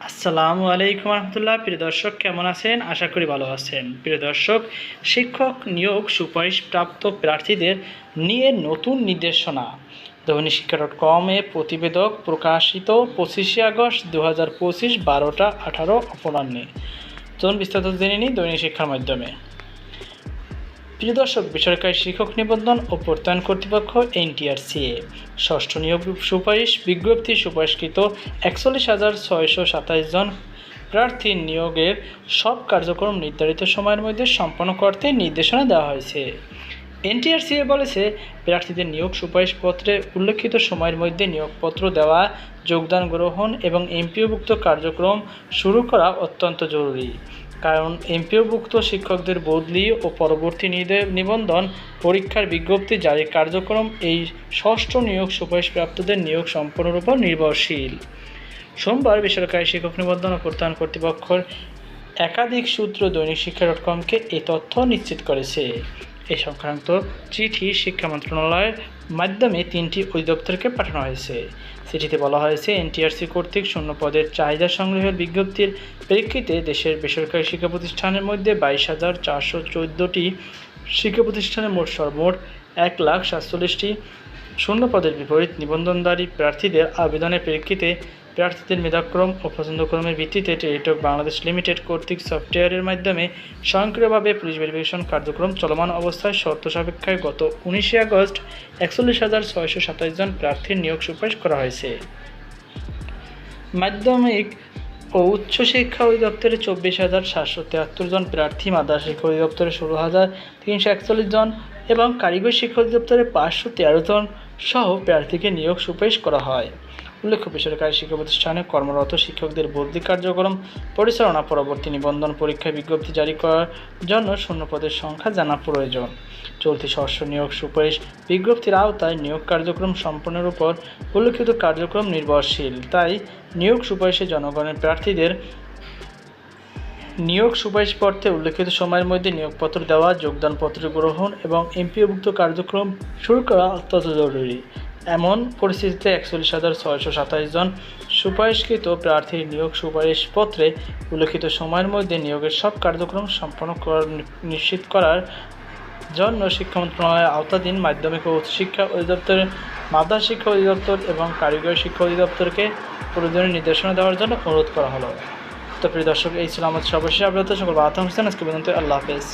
আসসালামু আলাইকুম রহমতুল্লাহ। প্রিয় দর্শক, কেমন আছেন? আশা করি ভালো আছেন। প্রিয় দর্শক, শিক্ষক নিয়োগ সুপারিশ প্রাপ্ত প্রার্থীদের নিয়ে নতুন নির্দেশনা। দৈনিক শিক্ষা ডট কমে প্রতিবেদক প্রকাশিত পঁচিশে আগস্ট দু হাজার পঁচিশ বারোটা আঠারো অপরাহ্নে। চলুন বিস্তারিত জেনে নিই দৈনিক শিক্ষার মাধ্যমে। প্রিয় দর্শক, বেসরকারি শিক্ষক নিবন্ধন ও প্রত্যয়ন কর্তৃপক্ষ এনটিআরসিএ ষষ্ঠ নিয়োগ সুপারিশ বিজ্ঞপ্তি সুপারিশকৃত একচল্লিশ হাজার ছয়শো সাতাশ জন প্রার্থীর নিয়োগের সব কার্যক্রম নির্ধারিত সময়ের মধ্যে সম্পন্ন করতে নির্দেশনা দেওয়া হয়েছে। এনটিআরসিএ বলেছে, প্রার্থীদের নিয়োগ সুপারিশপত্রে উল্লেখিত সময়ের মধ্যে নিয়োগপত্র দেওয়া, যোগদান গ্রহণ এবং এমপিওভুক্ত কার্যক্রম শুরু করা অত্যন্ত জরুরি। কারণ এমপিওভুক্ত শিক্ষকদের বদলি ও পরবর্তী নিবন্ধন পরীক্ষার বিজ্ঞপ্তি জারির কার্যক্রম এই ষষ্ঠ নিয়োগ সুপারিশপ্রাপ্তদের নিয়োগ সম্পূর্ণের উপর নির্ভরশীল। সোমবার বেসরকারি শিক্ষক নিবন্ধন ও প্রত্যয়ন কর্তৃপক্ষের একাধিক সূত্র দৈনিক শিক্ষা ডট কমকে এই তথ্য নিশ্চিত করেছে। এই সংক্রান্ত চিঠি শিক্ষা মন্ত্রণালয়ের মাধ্যমে তিনটি অধিদপ্তরকে পাঠানো হয়েছে। চিঠিতে বলা হয়েছে, এনটিআরসি কর্তৃক শূন্য পদের চাহিদা সংগ্রহের বিজ্ঞপ্তির প্রেক্ষিতে দেশের বেসরকারি শিক্ষা প্রতিষ্ঠানের মধ্যে বাইশ হাজার চারশো চোদ্দোটি শিক্ষা প্রতিষ্ঠানের মোট সর্বমোট এক লাখ সাতচল্লিশটি শূন্য পদের বিপরীত নিবন্ধনধারী প্রার্থীদের আবেদনের প্রেক্ষিতে প্রার্থীদের মেধাক্রম ও পছন্দক্রমের ভিত্তিতে টেলিটক বাংলাদেশ লিমিটেড কর্তৃক সফটওয়্যারের মাধ্যমে স্বয়ংক্রিয়ভাবে পুলিশ ভেরিফিকেশন কার্যক্রম চলমান অবস্থায় শর্ত সাপেক্ষায় গত উনিশে আগস্ট একচল্লিশ হাজার ছয়শো সাতাশ জন প্রার্থীর নিয়োগ সুপারিশ করা হয়েছে। মাধ্যমিক ও উচ্চশিক্ষা অধিদপ্তরে চব্বিশ হাজার সাতশো তিয়াত্তর জন প্রার্থী, মাদ্রাসা শিক্ষা অধিদপ্তরে ষোলো হাজার তিনশো একচল্লিশ জন এবং কারিগরি শিক্ষা অধিদপ্তরে পাঁচশো তেরো জন সহ প্রার্থীকে নিয়োগ সুপারিশ করা হয়। উল্লেখ্য, বেসরকারি শিক্ষা প্রতিষ্ঠানে কর্মরত শিক্ষকদের বদলি কার্যক্রম পরিচালনা, পরবর্তী নিবন্ধন পরীক্ষা বিজ্ঞপ্তি জারি করার জন্য শূন্য পদের সংখ্যা জানা প্রয়োজন। চলতি ষষ্ঠ নিয়োগ সুপারিশ বিজ্ঞপ্তির আওতায় নিয়োগ কার্যক্রম সম্পন্নের উপর উল্লেখিত কার্যক্রম নির্ভরশীল। তাই নিয়োগ সুপারিশে জনগণের প্রার্থীদের নিয়োগ সুপারিশ সুপারিশপত্রে উল্লেখিত সময়ের মধ্যে নিয়োগপত্র দেওয়া, যোগদানপত্র গ্রহণ এবং এমপিওভুক্ত কার্যক্রম শুরু করা অত্যন্ত জরুরি। এমন পরিস্থিতিতে একচল্লিশ হাজার ছয়শো সাতাশ জন সুপারিশকৃত প্রার্থীর নিয়োগ সুপারিশপত্রে উল্লেখিত সময়ের মধ্যে নিয়োগের সব কার্যক্রম সম্পন্ন করার নিশ্চিত করার জন্য শিক্ষা মন্ত্রণালয়ের আওতাধীন মাধ্যমিক ও উচ্চশিক্ষা অধিদপ্তরের মাদ্রাস শিক্ষা অধিদপ্তর এবং কারিগরি শিক্ষা অধিদপ্তরকে প্রয়োজনীয় নির্দেশনা দেওয়ার জন্য অনুরোধ করা হলো। তো প্রিয় দর্শক, এই ছিল আমাদের সর্বশেষ আপনাদের সকল বার্তা হোসেন আজকে পর্যন্ত আল্লাহ হাফেজ।